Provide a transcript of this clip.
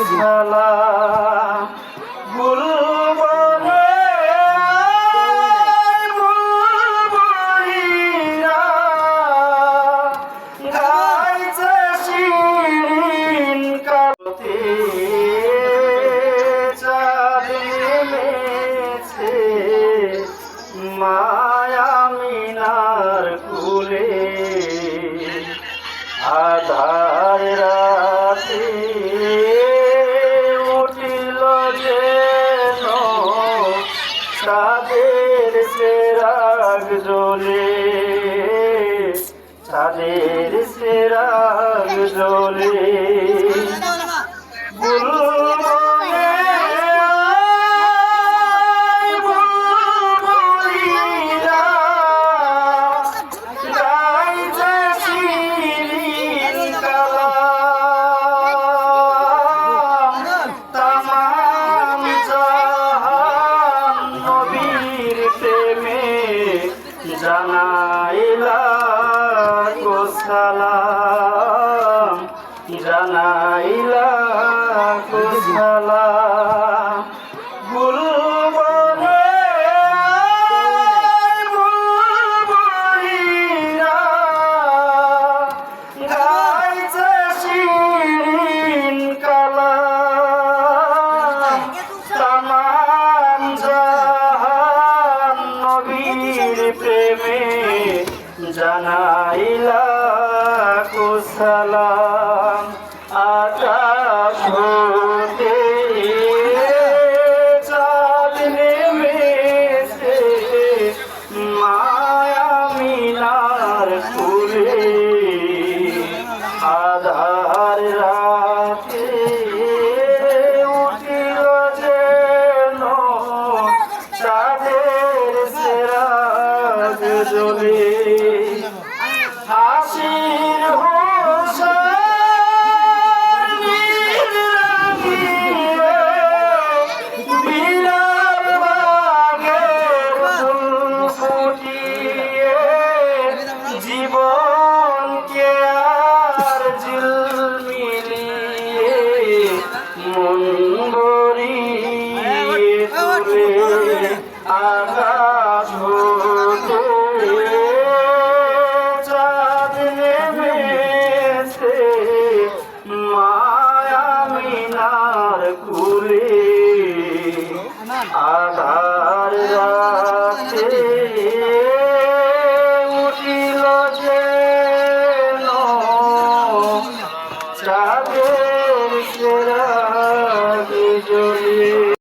কুশলা বুলবনে বুলবুলিরা। গাইছে চাঁদের সেরাগ জ্বলে চাঁদের সেরাগ জোলে বুলবুলে জানাইলা সালাম। জানাইলা সালাম। বুলবনে আয় জানাইলা কুসালাম আকাশ হতে চাঁদ নেমেছে মায়া মিনার ফুলে আধার রাতে উঠিল যেন চাঁদের সেরাগ জ্বলে আকাশ হতে চাঁদ নেমেছে মায়া মিনার কুলে। আধার রাতে উঠিল যেন চাঁদের